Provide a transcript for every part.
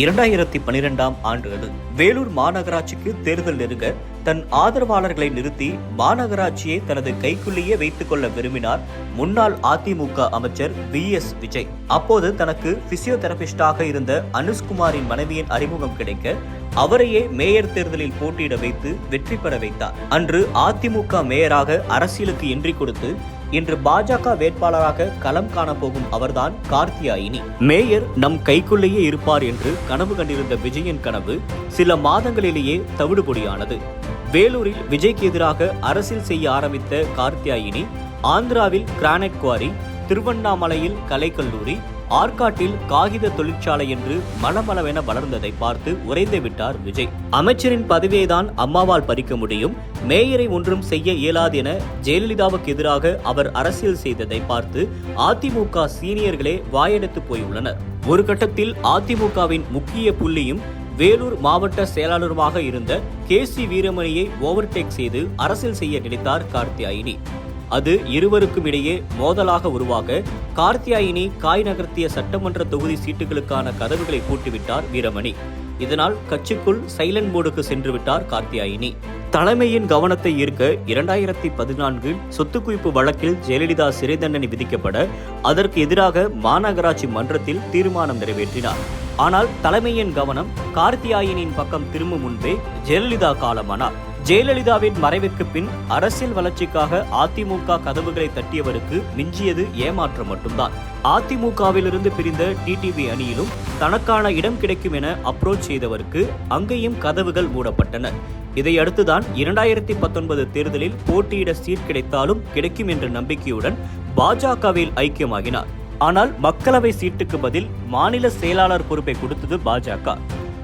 இரண்டாயிரத்தி பனிரெண்டாம் ஆண்டு அது வேலூர் மாநகராட்சிக்கு தேர்தல் நெருங்க தன் ஆதரவாளர்களை நிறுத்தி மாநகராட்சியை தனது கைக்குள்ளேயே வைத்துக் கொள்ள விரும்பினார் முன்னாள் அதிமுக அமைச்சர் வி எஸ் விஜய். அப்போது தனக்கு பிசியோதெரபிஸ்டாக இருந்த அனுஷ்குமாரின் மனைவியின் அறிமுகம் கிடைக்க அவரையே மேயர் தேர்தலில் போட்டியிட வைத்து வெற்றி பெற வைத்தார். அன்று அதிமுக மேயராக அரசியலுக்கு என்றி கொடுத்து இன்று பாஜக வேட்பாளராக களம் காணப்போகும் அவர்தான் கார்த்தியாயினி மேயர் நம் கைக்குள்ளேயே இருப்பார் என்று கனவு கண்டிருந்த விஜயின் கனவு சில மாதங்களிலேயே தவிடுபொடியானது. வேலூரில் விஜய்க்கு எதிராக அரசியல் செய்ய ஆரம்பித்த கார்த்தியாயினி ஆந்திராவில் கிரானைட் குவாரி திருவண்ணாமலையில் கலைக்கல்லூரி ஆற்காட்டில் காகித தொழிற்சாலை என்று மலமளவென வளர்ந்ததை பார்த்து உறைந்து விட்டார் விஜய். அமைச்சரின் பதவியைதான் அம்மாவால் பறிக்க முடியும் மேயரை ஒன்றும் செய்ய இயலாது என ஜெயலலிதாவுக்கு எதிராக அவர் அரசியல் செய்ததை பார்த்து அதிமுக சீனியர்களே வாயெடுத்து போயுள்ளனர். ஒரு கட்டத்தில் அதிமுகவின் முக்கிய புள்ளியும் வேலூர் மாவட்ட செயலாளருமாக இருந்த கே சி வீரமணியை ஓவர்டேக் செய்து அரசியல் செய்ய நினைத்தார் கார்த்தியாயினி அது இருவருக்கும் இடையே மோதலாக உருவாக கார்த்தியாயினி காய் நகர்த்திய சட்டமன்ற தொகுதி சீட்டுகளுக்கான கதவுகளை பூட்டிவிட்டார் வீரமணி. இதனால் கட்சிக்குள் சைலண்ட் மோடுக்கு சென்று விட்டார் கார்த்தியாயினி. தலைமையின் கவனத்தை ஈர்க்க இரண்டாயிரத்தி பதினான்கில் சொத்து குவிப்பு வழக்கில் ஜெயலலிதா சிறை தண்டனை விதிக்கப்பட அதற்கு எதிராக மாநகராட்சி மன்றத்தில் தீர்மானம் நிறைவேற்றினார். ஆனால் தலைமையின் கவனம் கார்த்தியாயினியின் பக்கம் திரும்பும் முன்பே ஜெயலலிதா காலமானார். ஜெயலலிதாவின் மறைவுக்கு பின் அரசியல் வளர்ச்சிக்காக அதிமுக கதவுகளை தட்டியவருக்கு மிஞ்சியது ஏமாற்றம் மட்டும்தான். அதிமுகவிலிருந்து பிரிந்த டிடிவி அணியிலும் தனக்கான இடம் கிடைக்கும் என அப்ரோச் செய்தவருக்கு அங்கேயும் கதவுகள் மூடப்பட்டன. இதையடுத்துதான் இரண்டாயிரத்தி பத்தொன்பது தேர்தலில் போட்டியிட சீட் கிடைத்தாலும் கிடைக்கும் என்ற நம்பிக்கையுடன் பாஜகவில் ஐக்கியமாகினார். ஆனால் மக்களவை சீட்டுக்கு பதில் மாநில செயலாளர் பொறுப்பை கொடுத்தது பாஜக.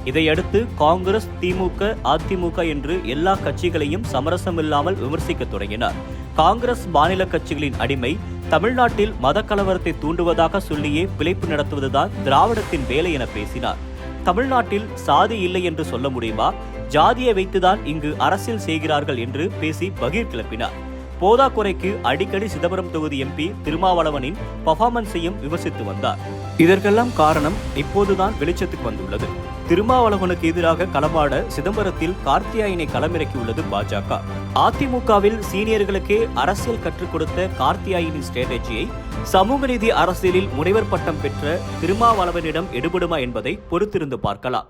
இதையடுத்து காங்கிரஸ் திமுக அதிமுக என்று எல்லா கட்சிகளையும் சமரசமில்லாமல் விமர்சிக்க தொடங்கினார். காங்கிரஸ் மாநில கட்சிகளின் அடிமை தமிழ்நாட்டில் மத கலவரத்தை தூண்டுவதாக சொல்லியே பிழைப்பு நடத்துவதுதான் திராவிடத்தின் வேலை என பேசினார். தமிழ்நாட்டில் சாதி இல்லை என்று சொல்ல முடியுமா? ஜாதியை வைத்துதான் இங்கு அரசியல் செய்கிறார்கள் என்று பேசி பகிர் கிளப்பினார் போதாக்குறைக்கு அடிக்கடி சிதம்பரம் தொகுதி எம்பி திருமாவளவனின் பர்ஃபார்மன்ஸையும் விமர்சித்து வந்தார். இதற்கெல்லாம் காரணம் இப்போதுதான் வெளிச்சத்துக்கு வந்துள்ளது. திருமாவளவனுக்கு எதிராக களமாட சிதம்பரத்தில் கார்த்தியாயினை களமிறக்கியுள்ளது பாஜக. அதிமுகவில் சீனியர்களுக்கே அரசியல் கற்றுக் கொடுத்த கார்த்தியாயினின் ஸ்ட்ராட்டஜியை சமூக நீதி அரசியலில் முனைவர் பட்டம் பெற்ற திருமாவளவனிடம் எடுபடுமா என்பதை பொறுத்திருந்து பார்க்கலாம்.